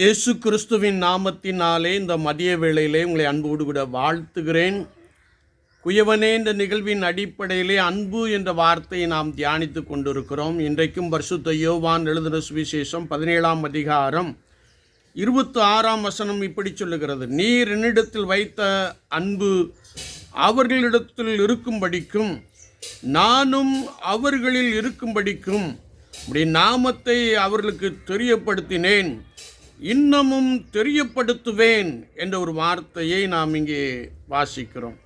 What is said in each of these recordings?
இயேசு கிறிஸ்துவின் நாமத்தினாலே இந்த மதிய வேளையிலே உங்களை அன்போடு கூட வாழ்த்துகிறேன். குயவனே இந்த நிகழ்வின் அடிப்படையிலே அன்பு என்ற வார்த்தையை நாம் தியானித்து கொண்டிருக்கிறோம். இன்றைக்கும் பரிசுத்த யோவான் எழுதின சுவிசேஷம் பதினேழாம் அதிகாரம் இருபத்தி ஆறாம் வசனம் இப்படி சொல்லுகிறது. நீர் என்னிடத்தில் வைத்த அன்பு அவர்களிடத்தில் இருக்கும்படிக்கும் நானும் அவர்களில் இருக்கும்படிக்கும் இப்படி நாமத்தை அவர்களுக்கு தெரியப்படுத்தினேன். இன்னமும் தெரியப்படுத்துவேன் என்ற ஒரு வார்த்தையை நாம் இங்கே வாசிக்கிறோம்.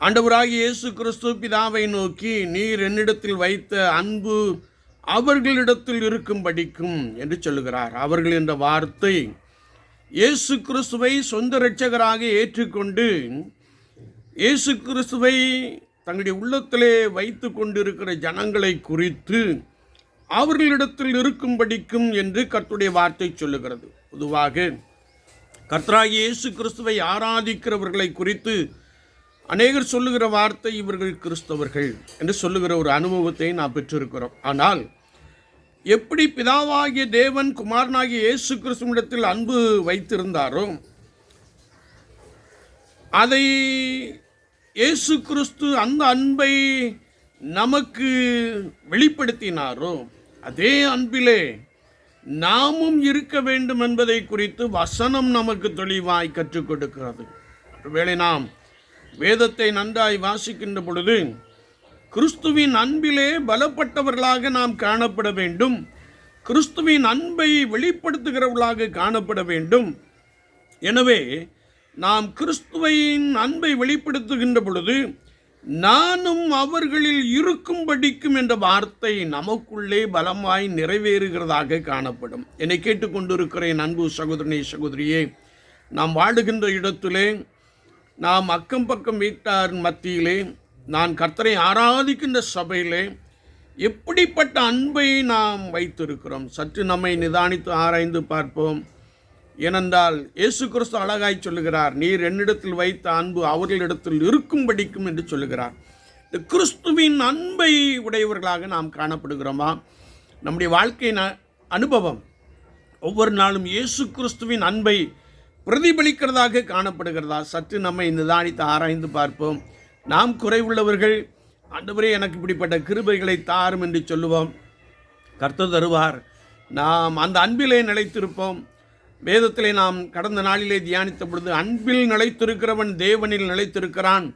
ஆண்டவராகி இயேசு கிறிஸ்து பிதாவை நோக்கி நீர் என்னிடத்தில் வைத்த அன்பு அவர்களிடத்தில் இருக்கும்படிக்கும் என்று சொல்லுகிறார். அவர்கள் என்ற வார்த்தை இயேசு கிறிஸ்துவை சொந்த இரட்சகராக ஏற்றுக்கொண்டு இயேசு கிறிஸ்துவை தங்களுடைய உள்ளத்திலே வைத்து கொண்டிருக்கிற ஜனங்களை குறித்து அவர்களிடத்தில் இருக்கும்படிக்கும் என்று கர்த்துடைய வார்த்தை சொல்லுகிறது. பொதுவாக கர்த்தராகி இயேசு கிறிஸ்துவை ஆராதிக்கிறவர்களை குறித்து அநேகர் சொல்லுகிற வார்த்தை இவர்கள் கிறிஸ்தவர்கள் என்று சொல்லுகிற ஒரு அனுபவத்தை நாம் பெற்றிருக்கிறோம். ஆனால் எப்படி பிதாவாகிய தேவன் குமாரனாகிய இயேசு கிறிஸ்துவிடத்தில் அன்பு வைத்திருந்தாரோ அதை இயேசு கிறிஸ்து அந்த அன்பை நமக்கு வெளிப்படுத்தினாரோ அதே அன்பிலே நாமும் இருக்க வேண்டும் என்பதை குறித்து வசனம் நமக்கு தெளிவாய் கற்றுக் கொடுக்கிறது. ஒருவேளை நாம் வேதத்தை நன்றாய் வாசிக்கின்ற பொழுது கிறிஸ்துவின் அன்பிலே பலப்பட்டவர்களாக நாம் காணப்பட வேண்டும். கிறிஸ்துவின் அன்பை வெளிப்படுத்துகிறவர்களாக காணப்பட வேண்டும். எனவே நாம் கிறிஸ்துவின் அன்பை வெளிப்படுத்துகின்ற பொழுது நானும் அவர்களில் இருக்கும் படிக்கும் என்ற வார்த்தை நமக்குள்ளே பலமாய் நிறைவேறுகிறதாக காணப்படும். என்னை கேட்டுக்கொண்டிருக்கிறேன் அன்பு சகோதரனே சகோதரியே. நாம் வாழுகின்ற இடத்திலே நாம் அக்கம் பக்கம் வீட்டார் மத்தியிலே நான் கர்த்தரை ஆராதிக்கின்ற சபையிலே எப்படிப்பட்ட அன்பை நாம் வைத்திருக்கிறோம்? சற்று நம்மை நிதானித்து ஆராய்ந்து பார்ப்போம். ஏனென்றால் இயேசு கிறிஸ்து அழகாய் சொல்லுகிறார் நீர் என்னிடத்தில் வைத்த அன்பு அவர்களிடத்தில் இருக்கும்படிக்கும் என்று சொல்லுகிறார். இந்த கிறிஸ்துவின் அன்பை உடையவர்களாக நாம் காணப்படுகிறோமா? நம்முடைய வாழ்க்கையின் அனுபவம். ஒவ்வொரு நாளும் இயேசு கிறிஸ்துவின் அன்பை பிரதிபலிக்கிறதாக காணப்படுகிறதா? சற்று நம்மை நிதானித்து ஆராய்ந்து பார்ப்போம். நாம் குறைவுள்ளவர்கள் அன்றுவரே எனக்கு இப்படிப்பட்ட கிருபைகளை தாரும் என்று சொல்லுவோம். கர்த்தர் தருவார். நாம் அந்த அன்பிலே நிலைத்திருப்போம். வேதத்திலே நாம் கடந்த நாளிலே தியானித்த பொழுது அன்பில் நிலைத்திருக்கிறவன் தேவனில் நிலைத்திருக்கிறான்.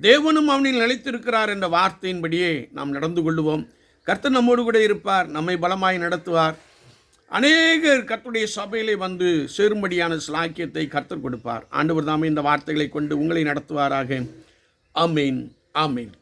தேவனும் அவனில் நிலைத்திருக்கிறார் என்ற வார்த்தையின்படியே நாம் நடந்து கொள்ளுவோம். கர்த்தர் நம்மோடு கூட இருப்பார் நம்மை பலமாய் நடத்துவார். அநேகர் கர்த்தருடைய சபையிலே வந்து சேரும்படியான சிலாக்கியத்தை கர்த்தர் கொடுப்பார். ஆண்டவர் தாமே இந்த வார்த்தைகளை கொண்டு உங்களை நடத்துவாராக. அமீன் ஆமீன்.